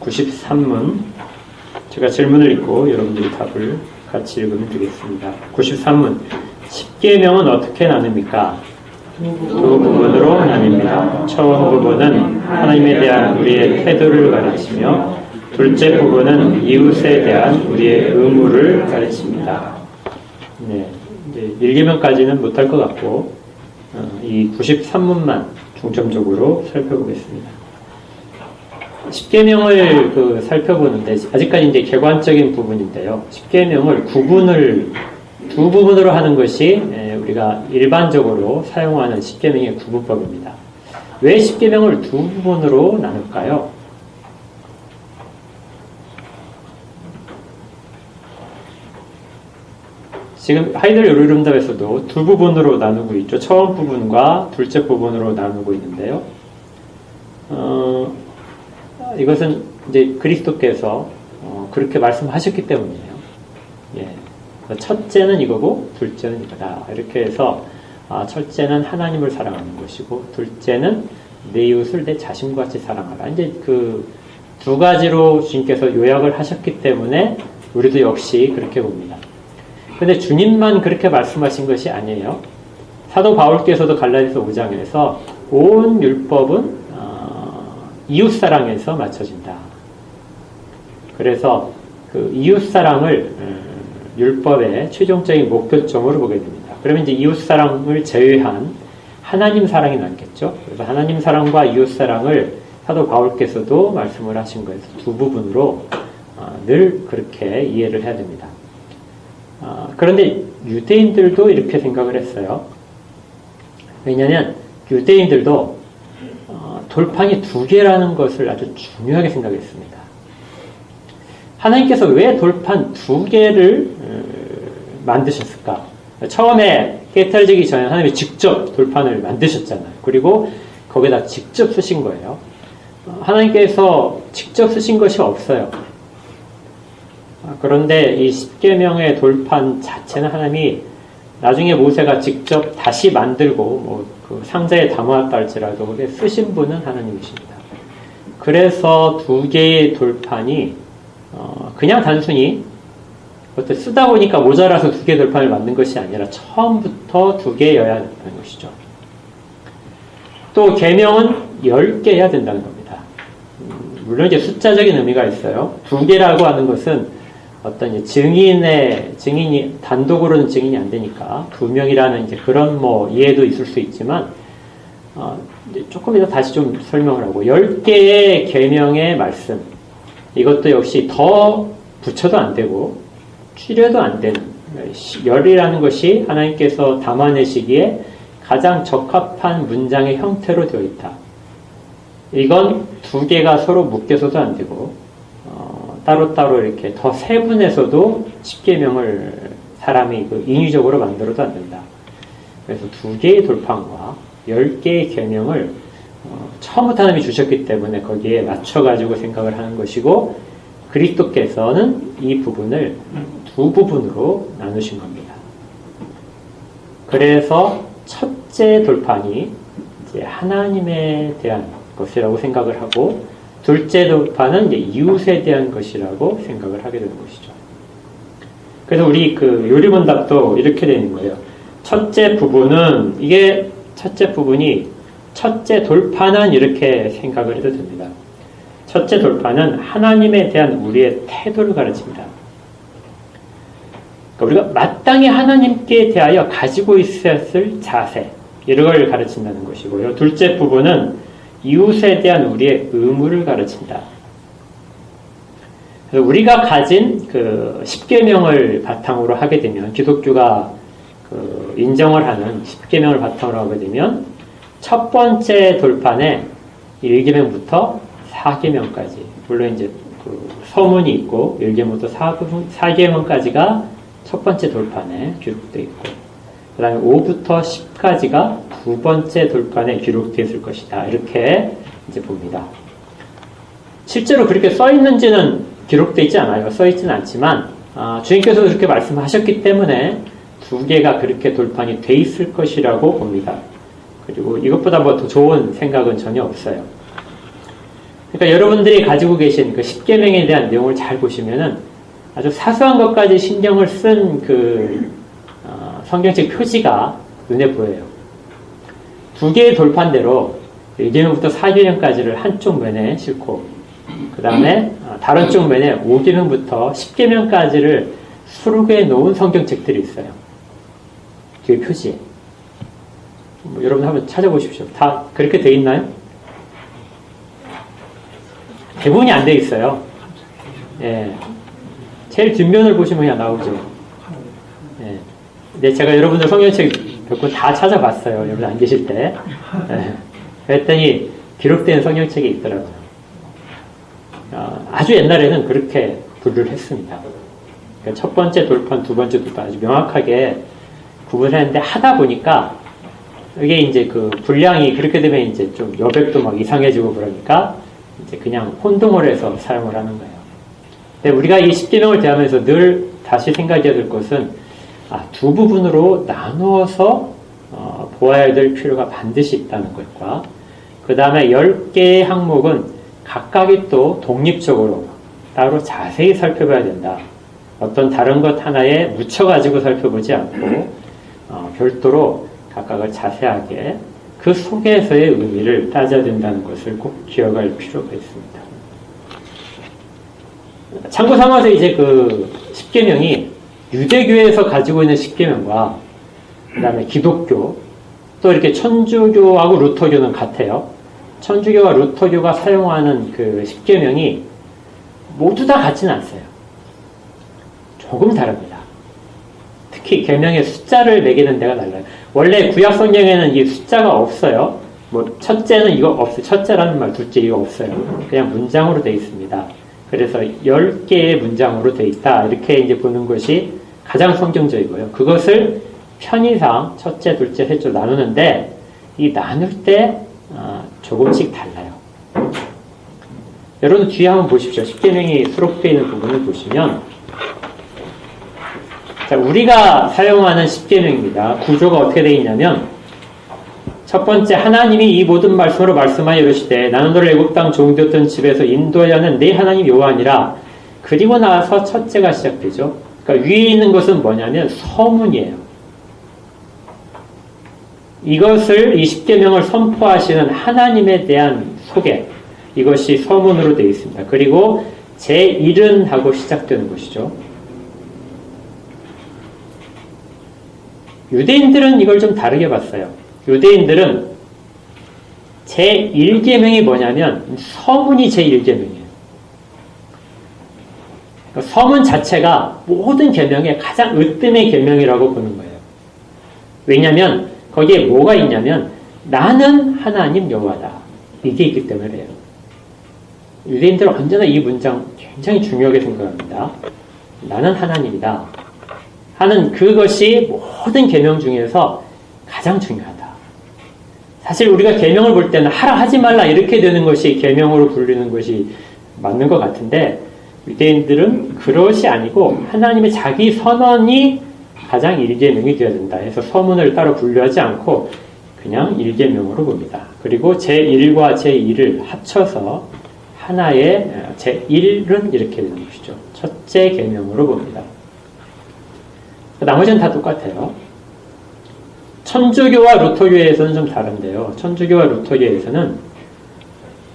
93문 제가 질문을 읽고 여러분들이 답을 같이 읽으면 되겠습니다. 93문 10계명은 어떻게 나눕니까? 두 부분으로 나뉩니다. 처음 부분은 하나님에 대한 우리의 태도를 가르치며 둘째 부분은 이웃에 대한 우리의 의무를 가르칩니다. 네, 이제 1계명까지는 못할 것 같고 어, 이 93문만 중점적으로 살펴보겠습니다. 10계명을 그 살펴보는데 아직까지 이제 개관적인 부분인데요. 10계명을 구분을 두 부분으로 하는 것이 에, 우리가 일반적으로 사용하는 10계명의 구분법입니다. 왜 10계명을 두 부분으로 나눌까요? 지금 하이델 요리름답에서도 두 부분으로 나누고 있죠. 처음 부분과 둘째 부분으로 나누고 있는데요. 어, 이것은 이제 그리스도께서 어, 그렇게 말씀하셨기 때문이에요. 예. 첫째는 이거고 둘째는 이거다. 이렇게 해서 아, 첫째는 하나님을 사랑하는 것이고 둘째는 내 이웃을 내 자신과 같이 사랑하라. 이제 그 두 가지로 주님께서 요약을 하셨기 때문에 우리도 역시 그렇게 봅니다. 근데 주님만 그렇게 말씀하신 것이 아니에요. 사도 바울께서도 갈라디아서 5장에서 온 율법은 어, 이웃 사랑에서 맞춰진다. 그래서 그 이웃 사랑을 음, 율법의 최종적인 목표점으로 보게 됩니다. 그러면 이제 이웃 사랑을 제외한 하나님 사랑이 남겠죠. 그래서 하나님 사랑과 이웃 사랑을 사도 바울께서도 말씀을 하신 거에서 두 부분으로 어, 늘 그렇게 이해를 해야 됩니다. 어, 그런데 유대인들도 이렇게 생각을 했어요. 왜냐하면 유대인들도 어, 돌판이 두 개라는 것을 아주 중요하게 생각했습니다. 하나님께서 왜 돌판 두 개를 어, 만드셨을까? 처음에 깨달지기 전에 하나님이 직접 돌판을 만드셨잖아요. 그리고 거기다 직접 쓰신 거예요. 어, 하나님께서 직접 쓰신 것이 없어요. 아, 그런데 이 십계명의 돌판 자체는 하나님이 나중에 모세가 직접 다시 만들고 뭐 그 상자에 담아왔다 할지라도 그게 쓰신 분은 하나님이십니다. 그래서 두 개의 돌판이 어 그냥 단순히 어때 쓰다 보니까 모자라서 두 개의 돌판을 만든 것이 아니라 처음부터 두 개여야 된다는 것이죠. 또 계명은 열 개여야 된다는 겁니다. 음, 물론 이제 숫자적인 의미가 있어요. 두 개라고 하는 것은 어떤 증인의 증인이 단독으로는 증인이 안 되니까 두 명이라는 이제 그런 뭐 이해도 있을 수 있지만 어, 조금 이따 다시 좀 설명을 하고 열 개의 계명의 말씀 이것도 역시 더 붙여도 안 되고 줄여도 안 되는 열이라는 것이 하나님께서 담아내시기에 가장 적합한 문장의 형태로 되어 있다. 이건 두 개가 서로 묶여서도 안 되고 따로따로 이렇게 더 세분해서도 10계명을 사람이 그 인위적으로 만들어도 안 된다. 그래서 두 개의 돌판과 열 개의 계명을 어, 처음부터 하나님이 주셨기 때문에 거기에 맞춰가지고 생각을 하는 것이고 그리스도께서는 이 부분을 두 부분으로 나누신 겁니다. 그래서 첫째 돌판이 하나님에 대한 것이라고 생각을 하고 둘째 이제 이웃에 대한 것이라고 생각을 하게 되는 것이죠. 그래서 우리 그 요리문답도 이렇게 되는 거예요. 첫째 부분은 이게 첫째 부분이 첫째 돌파는 이렇게 생각을 해도 됩니다. 첫째 돌파는 하나님에 대한 우리의 태도를 가르칩니다. 그러니까 우리가 마땅히 하나님께 대하여 가지고 할 자세 이런 걸 가르친다는 것이고요. 둘째 부분은 이웃에 대한 우리의 의무를 가르친다. 우리가 가진 그 십계명을 바탕으로 하게 되면 기독교가 그 인정을 하는 십계명을 바탕으로 하게 되면 첫 번째 돌판에 1계명부터 4계명까지 물론 이제 그 서문이 있고 1계명부터 4계명까지가 첫 번째 돌판에 기록되어 있고 그 다음에 5부터 10까지가 두 번째 돌판에 기록되어 있을 것이다. 이렇게 이제 봅니다. 실제로 그렇게 써 있는지는 기록되어 있지 않아요. 써 있지는 않지만, 아, 주님께서 그렇게 말씀하셨기 때문에 두 개가 그렇게 돌판이 돼 있을 것이라고 봅니다. 그리고 이것보다 뭐 더 좋은 생각은 전혀 없어요. 그러니까 여러분들이 가지고 계신 그 10계명에 대한 내용을 잘 보시면은 아주 사소한 것까지 신경을 쓴그 성경책 표지가 눈에 보여요. 두 개의 돌판대로 1계명부터 4계명까지를 한쪽 면에 싣고 그 다음에 다른 쪽 면에 5계명부터 10계명까지를 수록해 놓은 성경책들이 있어요. 뒤에 표지에. 뭐 여러분 한번 찾아보십시오. 다 그렇게 돼 있나요? 대부분이 안 돼 있어요. 예. 제일 뒷면을 보시면 그냥 나오죠. 예. 근데 제가 여러분들 성경책 몇 권 다 찾아봤어요. 여러분 안 계실 때. 예. 그랬더니 기록된 성경책이 있더라고요. 어, 아주 옛날에는 그렇게 분류를 했습니다. 그러니까 첫 번째 돌판, 두 번째 돌판 아주 명확하게 구분했는데 하다 보니까 이게 이제 그 분량이 그렇게 되면 이제 좀 여백도 막 이상해지고 그러니까 이제 그냥 혼동을 해서 사용을 하는 거예요. 근데 우리가 이 10계명을 대하면서 늘 다시 생각해야 될 것은 아, 두 부분으로 나누어서 어, 보아야 될 필요가 반드시 있다는 것과 그 다음에 10개의 항목은 각각이 또 독립적으로 따로 자세히 살펴봐야 된다. 어떤 다른 것 하나에 묻혀가지고 살펴보지 않고 어, 별도로 각각을 자세하게 그 속에서의 의미를 따져야 된다는 것을 꼭 기억할 필요가 있습니다. 참고 삼아서 이제 그 10계명이 유대교에서 가지고 있는 10계명과 그 다음에 기독교 또 이렇게 천주교하고 루터교는 같아요. 천주교와 루터교가 사용하는 그 10계명이 모두 다 같지는 않어요. 조금 다릅니다. 특히 계명의 숫자를 매기는 데가 달라요. 원래 구약 성경에는 이 숫자가 없어요. 뭐 첫째는 이거 없어요. 첫째라는 말, 둘째 이거 없어요. 그냥 문장으로 되어 있습니다. 그래서 10개의 문장으로 되어 있다. 이렇게 이제 보는 것이 가장 성경적이고요. 그것을 편의상 첫째, 둘째, 셋째 나누는데 이 나눌 때 어, 조금씩 달라요. 여러분 뒤에 한번 보십시오. 10계명이 수록되어 있는 부분을 보시면 자, 우리가 사용하는 10계명입니다. 구조가 어떻게 되어 있냐면 첫 번째 하나님이 이 모든 말씀으로 말씀하여 이르시되 나는 너를 애굽 땅 종되었던 집에서 인도하려는 내 하나님 여호와니라 그리고 나서 첫째가 시작되죠. 그러니까 위에 있는 것은 뭐냐면 서문이에요. 이것을 이 10계명을 선포하시는 하나님에 대한 소개 이것이 서문으로 되어 있습니다. 그리고 제1은 하고 시작되는 것이죠. 유대인들은 이걸 좀 다르게 봤어요. 유대인들은 제1계명이 뭐냐면 서문이 제1계명이에요. 그러니까 서문 자체가 모든 계명의 가장 으뜸의 계명이라고 보는 거예요. 왜냐하면 거기에 뭐가 있냐면 나는 하나님 여호와다. 이게 있기 때문에 그래요. 유대인들은 언제나 이 문장 굉장히 중요하게 생각합니다. 나는 하나님이다. 하는 그것이 모든 계명 중에서 가장 중요하다. 사실 우리가 계명을 볼 때는 하라 하지 말라 이렇게 되는 것이 계명으로 불리는 것이 맞는 것 같은데 유대인들은 그것이 아니고 하나님의 자기 선언이 가장 일계명이 되어야 된다 해서 서문을 따로 분류하지 않고 그냥 일계명으로 봅니다. 그리고 제1과 제2를 합쳐서 하나의 제1은 이렇게 되는 것이죠. 첫째 계명으로 봅니다. 나머지는 다 똑같아요. 천주교와 루터교에서는 좀 다른데요. 천주교와 루터교에서는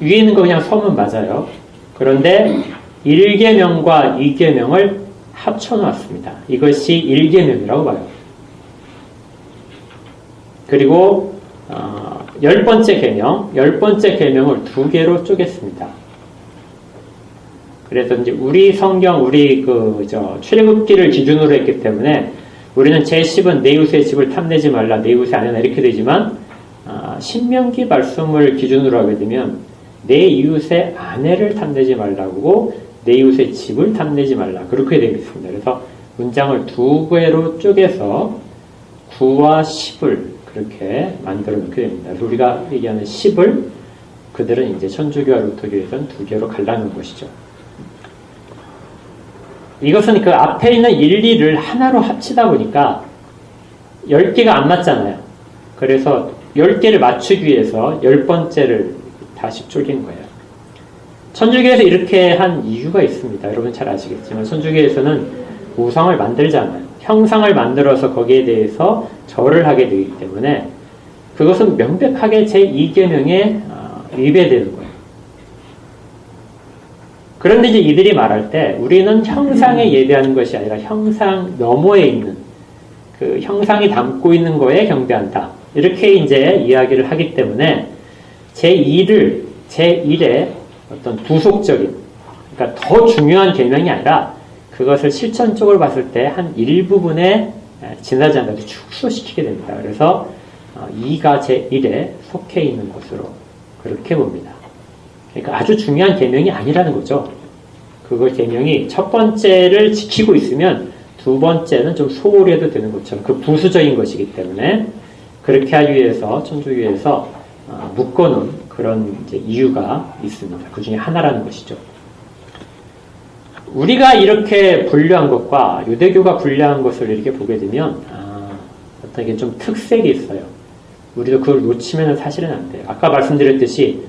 위에 있는 거 그냥 서문 맞아요. 그런데 1계명과 2계명을 합쳐놨습니다. 이것이 1계명이라고 봐요. 그리고 어, 열 번째 계명, 열 번째 계명을 두 개로 쪼갰습니다. 그래서 이제 우리 성경, 우리 그 저 출애굽기를 기준으로 했기 때문에 우리는 제 10은 내 이웃의 집을 탐내지 말라, 내 이웃의 아내나 이렇게 되지만 아, 신명기 말씀을 기준으로 하게 되면 내 이웃의 아내를 탐내지 말라고 내 이웃의 집을 탐내지 말라 그렇게 되어 있습니다. 그래서 문장을 두 개로 쪼개서 9와 10을 그렇게 만들어 놓게 됩니다. 우리가 얘기하는 10을 그들은 이제 천주교와 루터교에서는 두 개로 갈라놓은 것이죠. 이것은 그 앞에 있는 1, 2를 하나로 합치다 보니까 10개가 안 맞잖아요. 그래서 10개를 맞추기 위해서 10번째를 다시 쪼갠 거예요. 천주교에서 이렇게 한 이유가 있습니다. 여러분 잘 아시겠지만 천주교에서는 우상을 만들지 않아요. 형상을 만들어서 거기에 대해서 절을 하게 되기 때문에 그것은 명백하게 제2계명에 아, 위배되는 거예요. 그런데 이제 이들이 말할 때 우리는 형상에 예배하는 것이 아니라 형상 너머에 있는 그 형상이 담고 있는 거에 경배한다. 이렇게 이제 이야기를 하기 때문에 제2를 제1의 어떤 부속적인 그러니까 더 중요한 계명이 아니라 그것을 실천적으로 봤을 때한 지나지 않아도 축소시키게 됩니다. 그래서 2가 제1에 속해 있는 것으로 그렇게 봅니다. 그러니까 아주 중요한 계명이 아니라는 거죠. 그걸 계명이 첫 번째를 지키고 있으면 두 번째는 좀 소홀히 해도 되는 것처럼 그 부수적인 것이기 때문에 그렇게 하기 위해서 천주교에서 어, 묶어놓은 그런 이유가 있습니다. 그 중에 하나라는 것이죠. 우리가 이렇게 분류한 것과 유대교가 분류한 것을 이렇게 보게 되면 아, 어떤 게 좀 특색이 있어요. 우리도 그걸 놓치면 사실은 안 돼요. 아까 말씀드렸듯이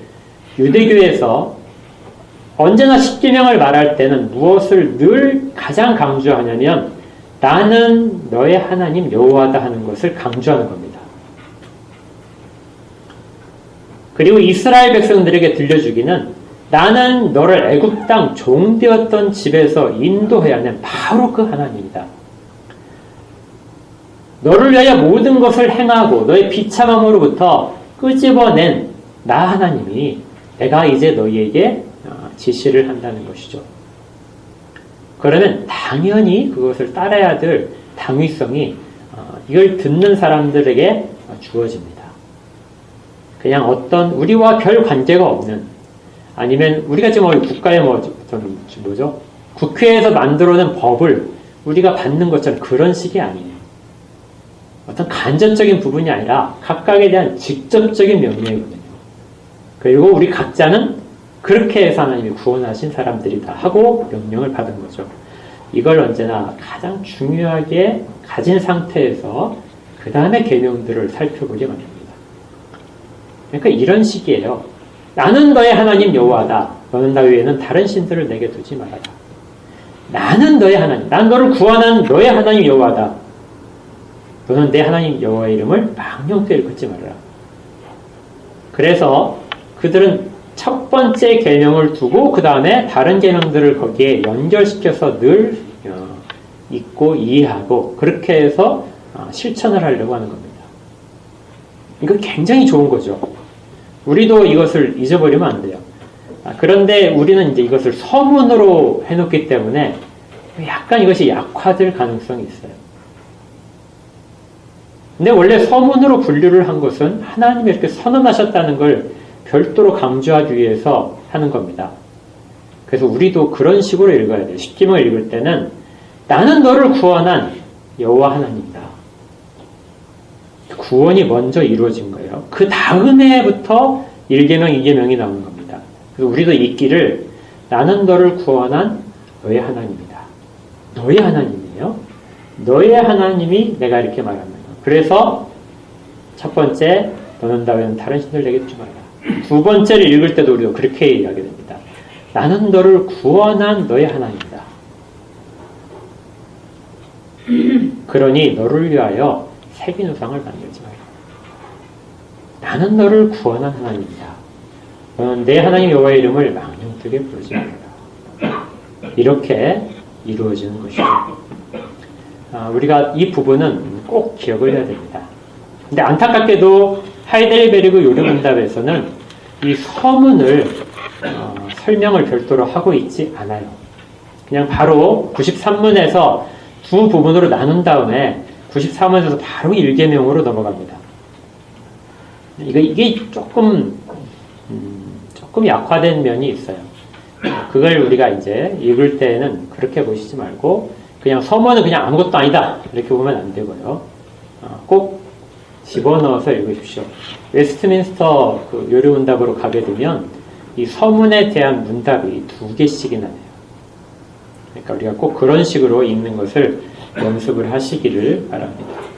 유대교에서 언제나 십계명을 말할 때는 무엇을 늘 가장 강조하냐면 나는 너의 하나님 여호와다 하는 것을 강조하는 겁니다. 그리고 이스라엘 백성들에게 들려주기는 나는 너를 애굽 땅 종되었던 집에서 인도해야 하는 바로 그 하나님이다. 너를 위하여 모든 것을 행하고 너의 비참함으로부터 끄집어낸 나 하나님이 내가 이제 너희에게 어, 지시를 한다는 것이죠. 그러면 당연히 그것을 따라야 될 당위성이 어, 이걸 듣는 사람들에게 주어집니다. 그냥 어떤 우리와 별 관계가 없는 아니면 우리가 지금 국가의 뭐 뭐죠 국회에서 만들어낸 법을 우리가 받는 것처럼 그런 식이 아니에요. 어떤 간접적인 부분이 아니라 각각에 대한 직접적인 명령이거든요. 그리고 우리 각자는 그렇게 해서 하나님이 구원하신 사람들이다 하고 명령을 받은 거죠. 이걸 언제나 가장 중요하게 가진 상태에서 그 다음에 계명들을 살펴보게 만듭니다. 그러니까 이런 식이에요. 나는 너의 하나님 여호와다. 너는 나 외에는 다른 신들을 내게 두지 말아라. 나는 너의 하나님. 난 너를 구원한 너의 하나님 여호와다. 너는 내 하나님 여호와의 이름을 망령되이 일컫지 말아라. 그래서 그들은 첫 번째 계명을 두고 그 다음에 다른 계명들을 거기에 연결시켜서 늘 어, 읽고 이해하고 그렇게 해서 어, 실천을 하려고 하는 겁니다. 이거 굉장히 좋은 거죠. 우리도 이것을 잊어버리면 안 돼요. 아, 그런데 우리는 이제 이것을 서문으로 해놓기 때문에 약간 이것이 약화될 가능성이 있어요. 근데 원래 서문으로 분류를 한 것은 하나님이 이렇게 선언하셨다는 걸 별도로 강조하기 위해서 하는 겁니다. 그래서 우리도 그런 식으로 읽어야 돼요. 십기명을 읽을 때는 나는 너를 구원한 여호와 하나님이다. 구원이 먼저 이루어진 거예요. 그 다음에부터 1계명, 2계명이 나오는 겁니다. 그래서 우리도 읽기를 나는 너를 구원한 너의 하나님이다. 너의 하나님이에요. 너의 하나님이 내가 이렇게 말합니다. 그래서 첫 번째 너는 다외는 다른 신들 내게 두지 말라. 두 번째를 읽을 때도 우리도 그렇게 이야기 됩니다. 나는 너를 구원한 너의 하나님이다. 그러니 너를 위하여 새긴 우상을 말라. 나는 너를 구원한 하나님이다. 너는 내 하나님 여호와의 이름을 망령되게 부르지 말라. 이렇게 이루어지는 것이죠. 아, 우리가 이 부분은 꼭 기억을 해야 됩니다. 근데 안타깝게도 하이델베르그 요령응답에서는 이 서문을 어, 설명을 별도로 하고 있지 않아요. 그냥 바로 93문에서 두 부분으로 나눈 다음에 93문에서 바로 1계명으로 넘어갑니다. 이거, 이게 조금, 음, 조금 약화된 면이 있어요. 그걸 우리가 이제 읽을 때는 그렇게 보시지 말고, 그냥 서문은 그냥 아무것도 아니다. 이렇게 보면 안 되고요. 어, 꼭 집어넣어서 읽으십시오. 웨스트민스터 그 요리문답으로 가게 되면 이 서문에 대한 문답이 두 개씩이나 돼요. 그러니까 우리가 꼭 그런 식으로 읽는 것을 연습을 하시기를 바랍니다.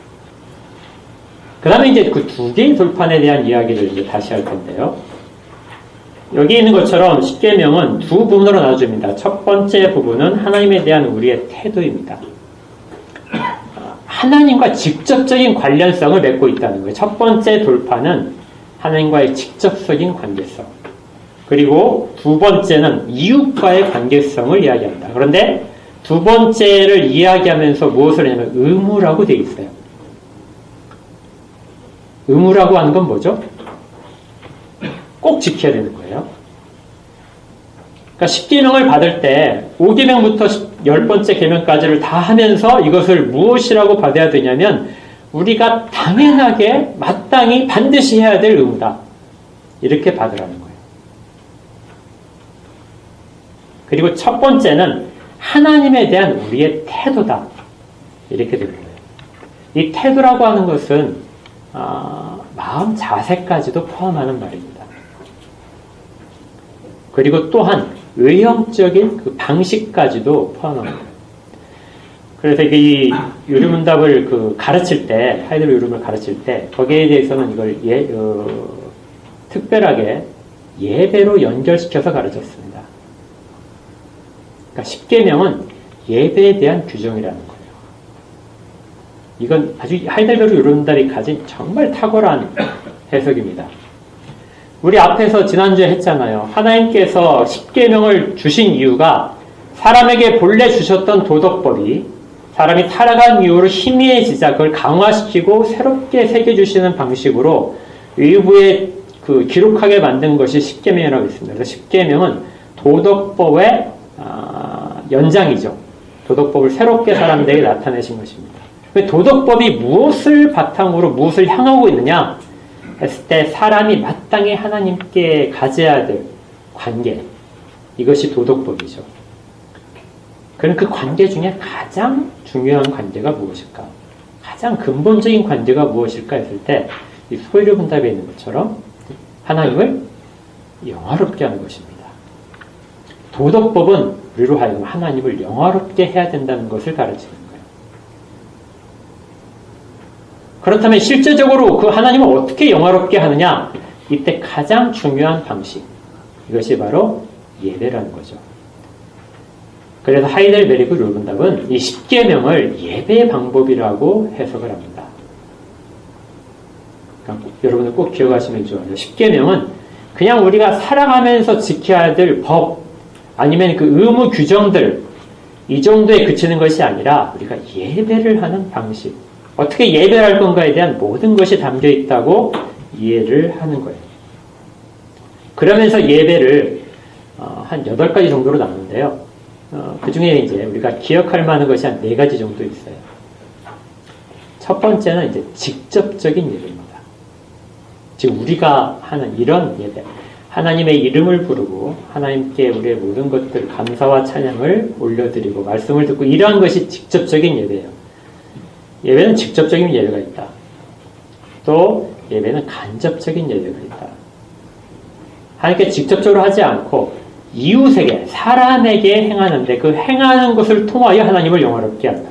그 다음에 이제 그 두 개의 돌판에 대한 이야기를 이제 다시 할 텐데요. 여기 있는 것처럼 십계명은 두 부분으로 나눠집니다. 첫 번째 부분은 하나님에 대한 우리의 태도입니다. 하나님과 직접적인 관련성을 맺고 있다는 거예요. 첫 번째 돌파는 하나님과의 직접적인 관계성. 그리고 두 번째는 이웃과의 관계성을 이야기한다. 그런데 두 번째를 이야기하면서 무엇을 하냐면 의무라고 되어 있어요. 의무라고 하는 건 뭐죠? 꼭 지켜야 되는 거예요. 그러니까 10계명을 받을 때 5계명부터 10번째 계명까지를 다 하면서 이것을 무엇이라고 받아야 되냐면 우리가 당연하게 마땅히 반드시 해야 될 의무다. 이렇게 받으라는 거예요. 그리고 첫 번째는 하나님에 대한 우리의 태도다. 이렇게 되는 거예요. 이 태도라고 하는 것은 아, 마음 자세까지도 포함하는 말입니다. 그리고 또한 외형적인 그 방식까지도 포함합니다. 그래서 이 유리문답을 그 가르칠 때, 하이델 유림을 가르칠 때, 거기에 대해서는 이걸 예, 어, 특별하게 예배로 연결시켜서 가르쳤습니다. 그러니까 10계명은 예배에 대한 규정이라는 거예요. 이건 아주 하이델베르 유름달이 가진 정말 탁월한 해석입니다. 우리 앞에서 지난주에 했잖아요. 하나님께서 10계명을 주신 이유가 사람에게 본래 주셨던 도덕법이 사람이 타락한 이후로 희미해지자 그걸 강화시키고 새롭게 새겨주시는 방식으로 위부에 그 기록하게 만든 것이 10계명이라고 있습니다. 그래서 10계명은 도덕법의 아, 연장이죠. 도덕법을 새롭게 사람들에게 나타내신 것입니다. 도덕법이 무엇을 바탕으로 무엇을 향하고 있느냐 했을 때 사람이 마땅히 하나님께 가져야 될 관계 이것이 도덕법이죠. 그럼 그 관계 중에 가장 중요한 관계가 무엇일까? 가장 근본적인 관계가 무엇일까 했을 때 이 소유료 분답에 있는 것처럼 하나님을 영화롭게 하는 것입니다. 도덕법은 우리로 하여금 하나님을 영화롭게 해야 된다는 것을 거예요. 그렇다면 실제적으로 그 하나님을 어떻게 영화롭게 하느냐? 이때 가장 중요한 방식. 이것이 바로 예배라는 거죠. 그래서 하이델베리크 룰문답은 이 10계명을 예배 방법이라고 해석을 합니다. 그러니까 여러분들 꼭 기억하시면 좋아요. 10계명은 그냥 우리가 살아가면서 지켜야 될 법, 아니면 그 의무 규정들, 이 정도에 그치는 것이 아니라 우리가 예배를 하는 방식, 어떻게 예배를 할 건가에 대한 모든 것이 담겨 있다고 이해를 하는 거예요. 그러면서 예배를 어, 한 8가지 정도로 나누는데요. 어, 그 중에 이제 우리가 기억할 만한 것이 한 4가지 정도 있어요. 첫 번째는 이제 직접적인 예배입니다. 즉, 우리가 하는 이런 예배. 하나님의 이름을 부르고 하나님께 우리의 모든 것들 감사와 찬양을 올려드리고 말씀을 듣고 이러한 것이 직접적인 예배예요. 예배는 직접적인 예배가 있다. 또 예배는 간접적인 예배가 있다. 하나님께 직접적으로 하지 않고 이웃에게 사람에게 행하는데 그 행하는 것을 통하여 하나님을 영화롭게 한다.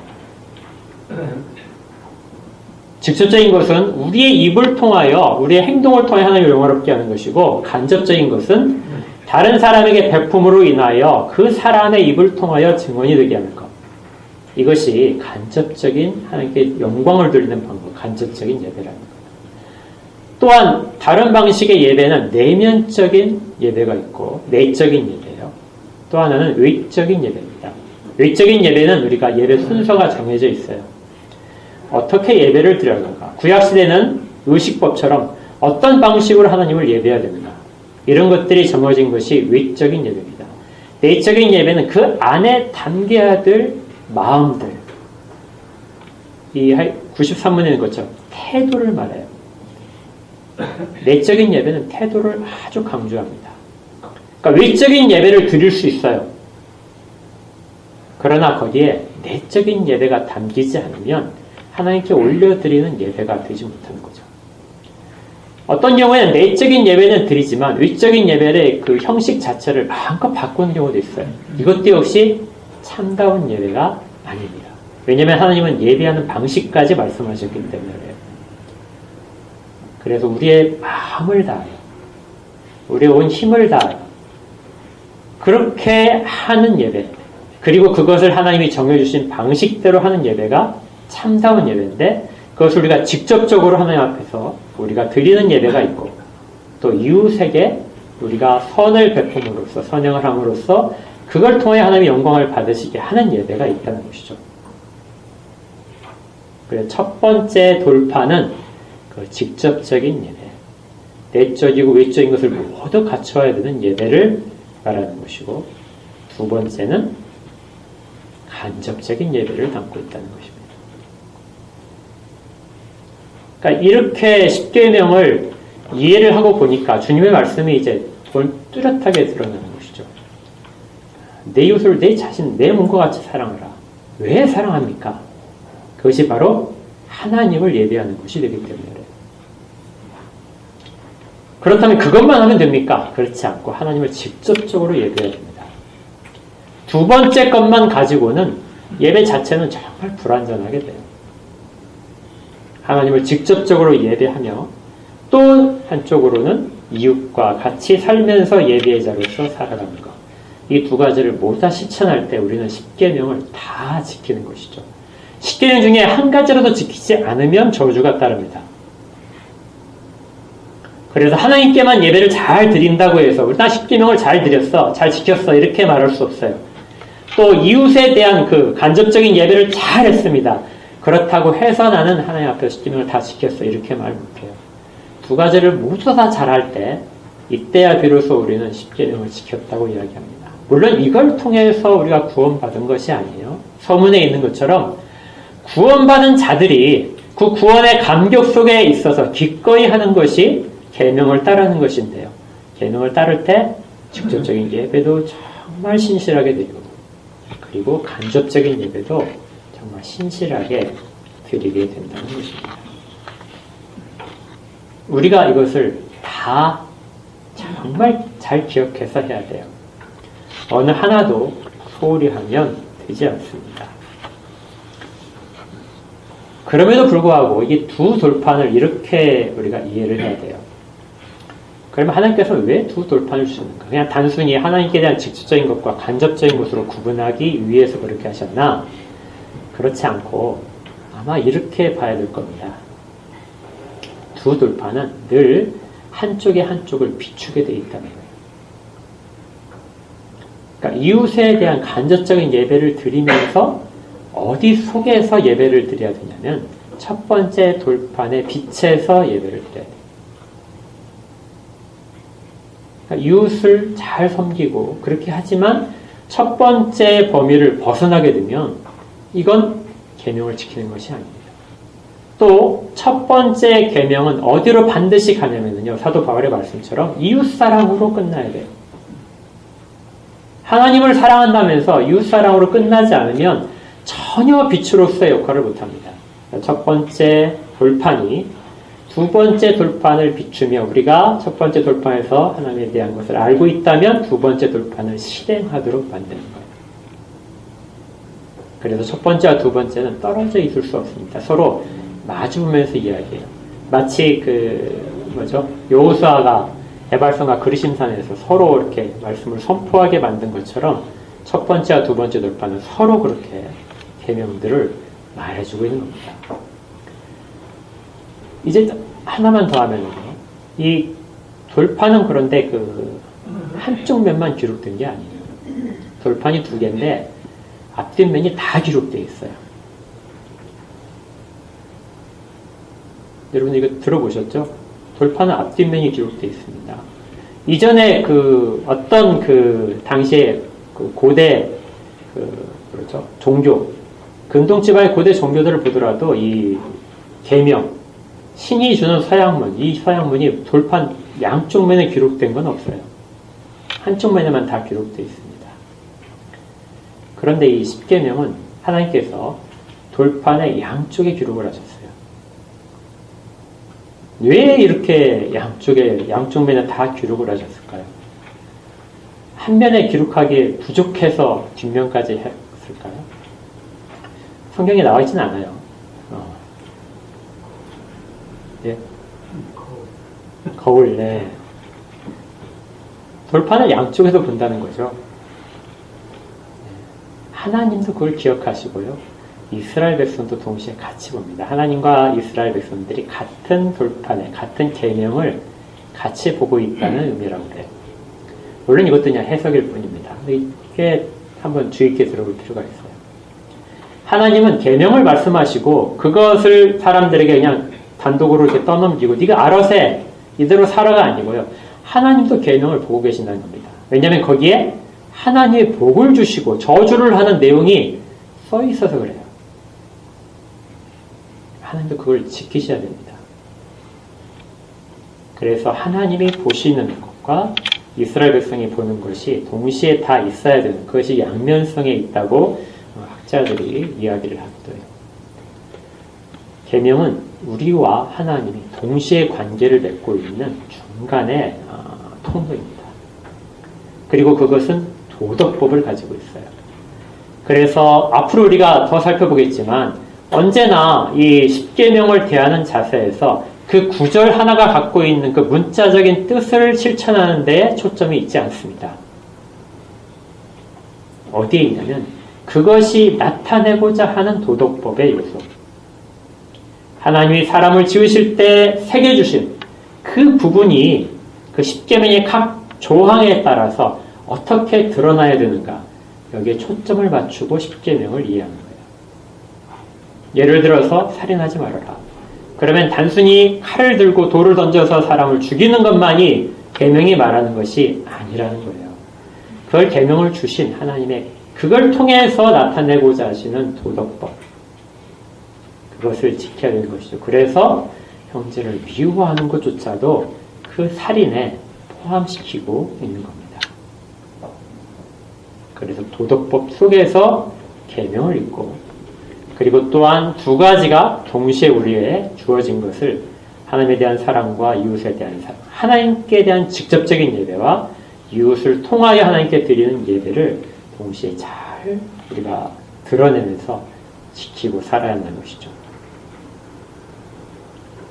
직접적인 것은 우리의 입을 통하여 우리의 행동을 통해 하나님을 영화롭게 하는 것이고 간접적인 것은 다른 사람에게 베품으로 인하여 그 사람의 입을 통하여 증언이 되게 하는 것. 이것이 간접적인 하나님께 영광을 돌리는 방법, 간접적인 예배라는 것. 또한 다른 방식의 예배는 내면적인 예배가 있고 내적인 예배예요. 또 하나는 외적인 예배입니다. 외적인 예배는 우리가 예배 순서가 정해져 있어요. 어떻게 예배를 드려야 하는가? 구약시대는 의식법처럼 어떤 방식으로 하나님을 예배해야 됩니다. 이런 것들이 정해진 것이 외적인 예배입니다. 내적인 예배는 그 안에 담겨야 될 마음들. 이 93문에 있는 것처럼 태도를 말해요. 내적인 예배는 태도를 아주 강조합니다. 그러니까 외적인 예배를 드릴 수 있어요. 그러나 거기에 내적인 예배가 담기지 않으면 하나님께 올려드리는 예배가 되지 못하는 거죠. 어떤 경우에는 내적인 예배는 드리지만 외적인 예배의 그 형식 자체를 마음껏 바꾸는 경우도 있어요. 이것도 역시 참다운 예배가 아닙니다. 왜냐하면 하나님은 예배하는 방식까지 말씀하셨기 때문에 그래요. 그래서 우리의 마음을 다하여 우리의 온 힘을 다하여 그렇게 하는 예배 그리고 그것을 하나님이 정해주신 방식대로 하는 예배가 참다운 예배인데 그것을 우리가 직접적으로 하나님 앞에서 우리가 드리는 예배가 있고 또 이웃에게 우리가 선을 베품으로써 선행을 함으로써 그걸 통해 하나님의 영광을 받으시게 하는 예배가 있다는 것이죠. 그래서 첫 번째 돌파는 그 직접적인 예배, 내적이고 외적인 것을 모두 갖춰야 되는 예배를 말하는 것이고 두 번째는 간접적인 예배를 담고 있다는 것입니다. 그러니까 이렇게 십계명을 이해를 하고 보니까 주님의 말씀이 이제 뚜렷하게 드러나는. 내 이웃을 내 자신, 내 몸과 같이 사랑하라. 왜 사랑합니까? 그것이 바로 하나님을 예배하는 것이 되기 때문에. 그렇다면 그것만 하면 됩니까? 그렇지 않고 하나님을 직접적으로 예배해야 됩니다. 두 번째 것만 가지고는 예배 자체는 정말 불완전하게 돼요. 하나님을 직접적으로 예배하며 또 한쪽으로는 이웃과 같이 살면서 예배의 자로서 살아가는 것. 이 두 가지를 모두 다 실천할 때 우리는 십계명을 다 지키는 것이죠. 십계명 중에 한 가지라도 지키지 않으면 저주가 따릅니다. 그래서 하나님께만 예배를 잘 드린다고 해서 우리 다 십계명을 잘 드렸어, 잘 지켰어 이렇게 말할 수 없어요. 또 이웃에 대한 그 간접적인 예배를 잘 했습니다. 그렇다고 해서 나는 하나님 앞에서 십계명을 다 지켰어 이렇게 말 못해요. 두 가지를 모두 다 잘할 때 이때야 비로소 우리는 십계명을 지켰다고 이야기합니다. 물론 이걸 통해서 우리가 구원받은 것이 아니에요. 서문에 있는 것처럼 구원받은 자들이 그 구원의 감격 속에 있어서 기꺼이 하는 것이 계명을 따르는 것인데요. 계명을 따를 때 직접적인 예배도 정말 신실하게 드리고 그리고 간접적인 예배도 정말 신실하게 드리게 된다는 것입니다. 우리가 이것을 다 정말 잘 기억해서 해야 돼요. 어느 하나도 소홀히 하면 되지 않습니다. 그럼에도 불구하고 이게 두 돌판을 이렇게 우리가 이해를 해야 돼요. 그러면 하나님께서 왜두 돌판을 주시는가? 그냥 단순히 하나님께 대한 직접적인 것과 간접적인 것으로 구분하기 위해서 그렇게 하셨나? 그렇지 않고 아마 이렇게 봐야 될 겁니다. 두 돌판은 늘 한쪽에 한쪽을 비추게 돼 있다는. 그러니까 이웃에 대한 간접적인 예배를 드리면서 어디 속에서 예배를 드려야 되냐면 첫 번째 돌판의 빛에서 예배를 드려야 돼요. 그러니까 이웃을 잘 섬기고 그렇게 하지만 첫 번째 범위를 벗어나게 되면 이건 계명을 지키는 것이 아닙니다. 또 첫 번째 계명은 어디로 반드시 가냐면요. 사도 바울의 말씀처럼 이웃 사랑으로 끝나야 돼요. 하나님을 사랑한다면서 이웃 사랑으로 끝나지 않으면 전혀 빛으로서의 역할을 못합니다. 첫 번째 돌판이 두 번째 돌판을 비추며 우리가 첫 번째 돌판에서 하나님에 대한 것을 알고 있다면 두 번째 돌판을 실행하도록 만드는 거예요. 그래서 첫 번째와 두 번째는 떨어져 있을 수 없습니다. 서로 마주보면서 이야기해요. 마치 그 뭐죠? 여호수아가 에발성과 그리심산에서 서로 이렇게 말씀을 선포하게 만든 것처럼 첫 번째와 두 번째 돌파는 서로 그렇게 계명들을 말해주고 있는 겁니다. 이제 하나만 더 하면요. 이 돌판은 그런데 그 한쪽 면만 기록된 게 아니에요. 돌판이 두 개인데 앞뒷면이 다 기록되어 있어요. 여러분 이거 들어보셨죠? 돌판은 앞뒷면이 기록되어 있습니다. 이전에 그 어떤 그 당시에 그 고대 그 그렇죠 종교 근동 지방의 고대 종교들을 보더라도 이 계명 신이 주는 서양문 이 서양문이 돌판 양쪽 면에 기록된 건 없어요. 한쪽 면에만 다 기록되어 있습니다. 그런데 이 십계명은 하나님께서 돌판의 양쪽에 기록을 하셨어요. 왜 이렇게 양쪽에, 양쪽 면에 다 기록을 하셨을까요? 한 면에 기록하기에 부족해서 뒷면까지 했을까요? 성경에 나와 있지는 않아요. 어. 예? 거울, 네. 돌판을 양쪽에서 본다는 거죠. 하나님도 그걸 기억하시고요. 이스라엘 백성도 동시에 같이 봅니다. 하나님과 이스라엘 백성들이 같은 돌판에 같은 계명을 같이 보고 있다는 의미라고 그래요. 물론 이것도 그냥 해석일 뿐입니다. 이게 한번 주의 깊게 들어볼 필요가 있어요. 하나님은 계명을 말씀하시고 그것을 사람들에게 그냥 단독으로 이렇게 떠넘기고 네가 알아서 해 이대로 살아가 아니고요. 하나님도 계명을 보고 계신다는 겁니다. 왜냐하면 거기에 하나님의 복을 주시고 저주를 하는 내용이 써 있어서 그래요. 하나님도 그걸 지키셔야 됩니다. 그래서 하나님이 보시는 것과 이스라엘 백성이 보는 것이 동시에 다 있어야 되는 그것이 양면성에 있다고 학자들이 이야기를 하기도 해요. 계명은 우리와 하나님이 동시에 관계를 맺고 있는 중간의 어, 통로입니다. 그리고 그것은 도덕법을 가지고 있어요. 그래서 앞으로 우리가 더 살펴보겠지만 언제나 이 십계명을 대하는 자세에서 그 구절 하나가 갖고 있는 그 문자적인 뜻을 실천하는 데 초점이 있지 않습니다. 어디에 있냐면 그것이 나타내고자 하는 도덕법의 요소. 하나님이 사람을 지으실 때 새겨주신 그 부분이 그 십계명의 각 조항에 따라서 어떻게 드러나야 되는가 여기에 초점을 맞추고 십계명을 거 예를 들어서 살인하지 말아라. 그러면 단순히 칼을 들고 돌을 던져서 사람을 죽이는 것만이 계명이 말하는 것이 아니라는 거예요. 그걸 계명을 주신 하나님의 그걸 통해서 나타내고자 하시는 도덕법. 그것을 지켜야 되는 것이죠. 그래서 형제를 미워하는 것조차도 그 살인에 포함시키고 있는 겁니다. 그래서 도덕법 속에서 계명을 읽고 그리고 또한 두 가지가 동시에 우리에게 주어진 것을 하나님에 대한 사랑과 이웃에 대한 사랑, 하나님께 대한 직접적인 예배와 이웃을 통하여 하나님께 드리는 예배를 동시에 잘 우리가 드러내면서 지키고 살아야 한다는 것이죠.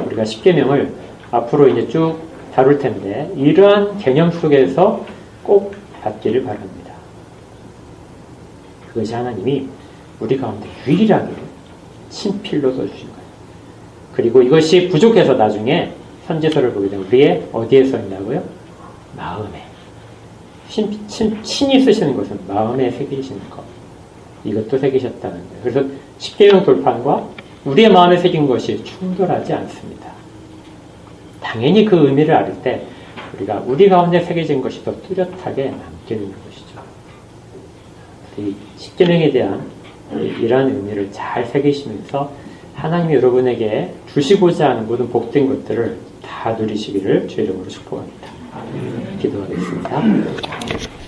우리가 십계명을 앞으로 이제 쭉 다룰 텐데 이러한 개념 속에서 꼭 받기를 바랍니다. 그것이 하나님이 우리 가운데 유일하게 친필로 써주신 거예요. 그리고 이것이 부족해서 나중에 선지서를 보게 되면 우리의 어디에 써 있냐고요? 마음에. 신, 친, 친히 쓰시는 것은 마음에 새기시는 것. 이것도 새기셨다는 거예요. 그래서 십계명 돌판과 우리의 마음에 새긴 것이 충돌하지 않습니다. 당연히 그 의미를 알을 때 우리가 우리 가운데 새겨진 것이 더 뚜렷하게 남기는 것이죠. 이 십계명에 대한 이러한 의미를 잘 새기시면서 하나님이 여러분에게 주시고자 하는 모든 복된 것들을 다 누리시기를 주의 이름으로 축복합니다. 기도하겠습니다.